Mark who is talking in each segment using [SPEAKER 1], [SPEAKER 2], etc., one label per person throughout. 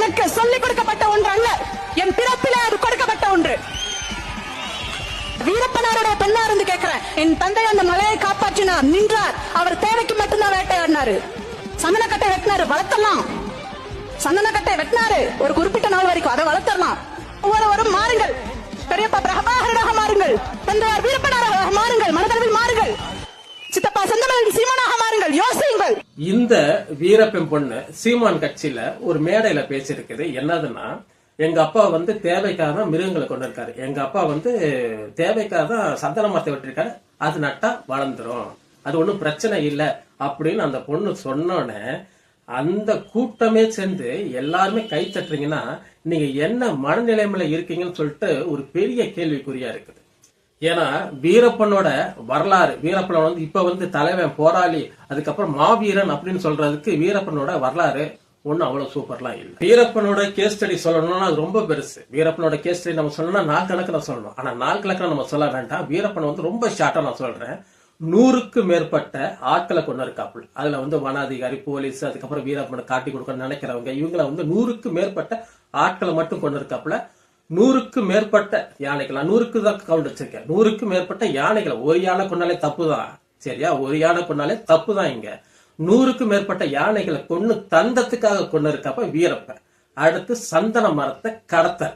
[SPEAKER 1] எனக்கு சொல்லிக் கொடுக்கப்பட்ட ஒன்று அல்ல. என் பிறப்பிலே அது கொடுக்கப்பட்ட ஒன்று. வீரப்பனாருடைய பெண்ணா இருந்து கேட்கிறேன். என் தந்தை அந்த மலையை காப்பாற்றினார். நின்றார். அவர் தேவைக்கு மட்டும்தான் வேட்டையாடினாரு. சந்தனக்கட்டை வெட்டினாரு. வளர்த்தலாம். சந்தனக்கட்டை வெட்டினாரு. ஒரு குறிப்பிட்ட நாள் வரைக்கும் அதை வளர்த்தலாம் ஒவ்வொருவரும் மாறுங்கள். பெரியப்பா பிரபாகரனாக மாறுங்கள். தந்தையார் வீரப்பனாராக மாறுங்கள். மனதளவில் மாறுங்கள். சித்தப்பா செந்தமலன் சீமனா மாறுங்கள் யோசியுங்கள்.
[SPEAKER 2] இந்த வீரப்பெண் பொண்ணு சீமான் கட்சியில ஒரு மேடையில பேசியிருக்குது. என்னதுன்னா எங்க அப்பா வந்து தேவைக்காக தான் மிருகங்களை கொண்டு இருக்காரு எங்க அப்பா வந்து தேவைக்காக தான் சந்தன மரத்தை விட்டுருக்காரு அது நட்டா வளர்ந்துரும். அது ஒண்ணும் பிரச்சனை இல்லை அப்படின்னு அந்த பொண்ணு சொன்னோன்னே அந்த கூட்டமே சேர்ந்து எல்லாருமே கை தட்டுறீங்கன்னா நீங்க என்ன மனநிலைமையில இருக்கீங்கன்னு சொல்லிட்டு ஒரு பெரிய கேள்விக்குறியா இருக்குது. ஏன்னா வீரப்பனோட வரலாறு வீரப்பன் வந்து இப்ப வந்து தலைவன் போராளி அதுக்கப்புறம் மாவீரன் அப்படின்னு சொல்றதுக்கு வீரப்பனோட வரலாறு ஒன்னும் அவ்வளவு சூப்பர்லாம் இல்லை. வீரப்பனோட கேஸ் ஸ்டடி சொல்லணும்னா அது ரொம்ப பெருசு. வீரப்பனோட கேஸ் ஸ்டடி நம்ம சொல்லணும்னா நாள் கணக்கில் சொல்லணும். ஆனா நாலு கணக்கில் நம்ம சொல்ல வேண்டாம். வீரப்பன் வந்து ரொம்ப ஷார்ட்டா நான் சொல்றேன். நூறுக்கு மேற்பட்ட ஆட்களை கொண்டு இருக்காப்புல அதுல வந்து வனாதிகாரி போலீஸ் அதுக்கப்புறம் வீரப்பனை காட்டி கொடுக்கணும்னு நினைக்கிறவங்க இவங்களை வந்து நூறுக்கு மேற்பட்ட ஆட்களை மட்டும் கொண்டு இருக்காப்புல நூறுக்கு மேற்பட்ட யானைகள் நூறுக்கு தான் கவுண்ட் வச்சிருக்கேன். நூறுக்கு மேற்பட்ட யானைகளை. ஒரு யானை கொண்டாலே தப்பு தான் சரியா? ஒரு யானை கொண்டாலே தப்பு தான் இங்க. நூறுக்கு மேற்பட்ட யானைகளை கொண்டு தந்தத்துக்காக கொண்டு இருக்கப்ப வீரப்ப அடுத்து சந்தன மரத்தை கடத்த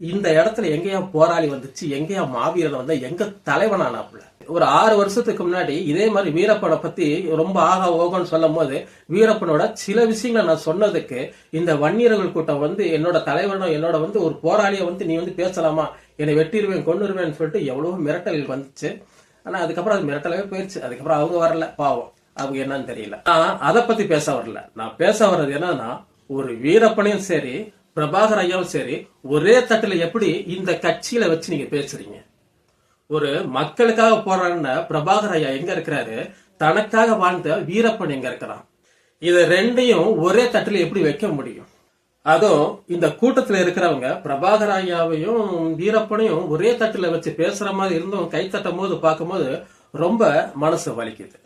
[SPEAKER 2] இந்த இடத்துல எங்கேயா போராளி வந்துச்சு எங்கேயா மாவீரன் வந்தா எங்க தலைவனானாப்புல. ஒரு ஆறு வருஷத்துக்கு முன்னாடி இதே மாதிரி வீரப்பனை பத்தி ரொம்ப ஆகா ஓகோன்னு சொல்லும் போது வீரப்பனோட சில விஷயங்களை நான் சொன்னதுக்கு இந்த வன்னியர்கள் கூட்டம் வந்து என்னோட தலைவனும் என்னோட வந்து ஒரு போராளியை வந்து நீ வந்து பேசலாமா? என்னை வெட்டிடுவேன் கொண்டுருவேன்னு சொல்லிட்டு எவ்வளவோ மிரட்டல்கள் வந்துச்சு. ஆனா அதுக்கப்புறம் அது மிரட்டலவே போயிடுச்சு அதுக்கப்புறம் அவங்க வரல பாவம். அவங்க என்னன்னு தெரியல. நான் அதை பத்தி பேச வரல. நான் பேச வர்றது என்னன்னா ஒரு வீரப்பனையும் சரி பிரபாகர் ஐயாவும் சரி ஒரே தட்டுல எப்படி இந்த கட்சியில வச்சு நீங்க பேசுறீங்க? ஒரு மக்களுக்காக போராடின பிரபாகர் ஐயா எங்க இருக்கிறாரு? தனக்காக வாழ்ந்த வீரப்பன் எங்க இருக்கிறான்? இதை ரெண்டையும் ஒரே தட்டில் எப்படி வைக்க முடியும்? அதுவும் இந்த கூட்டத்தில் இருக்கிறவங்க பிரபாகர் ஐயாவையும் வீரப்பனையும் ஒரே தட்டில் வச்சு பேசுற மாதிரி இருந்தும் கை தட்டும் போது பார்க்கும்போது ரொம்ப மனசு வலிக்குது.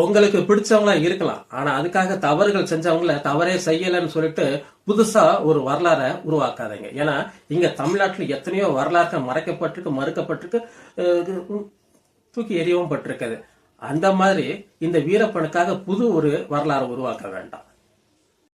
[SPEAKER 2] உங்களுக்கு பிடிச்சவங்களா இருக்கலாம். ஆனா அதுக்காக தவறுகள் செஞ்சவங்கள தவறே செய்யலைன்னு சொல்லிட்டு புதுசா ஒரு வரலாறை உருவாக்காதீங்க. ஏன்னா இங்க தமிழ்நாட்டில் எத்தனையோ வரலாறுகள் மறைக்கப்பட்டிருக்கு மறுக்கப்பட்டிருக்கு தூக்கி எறியவும் பட்டிருக்குது. அந்த மாதிரி இந்த வீரப்பனுக்காக புது ஒரு வரலாறு உருவாக்க வேண்டாம்.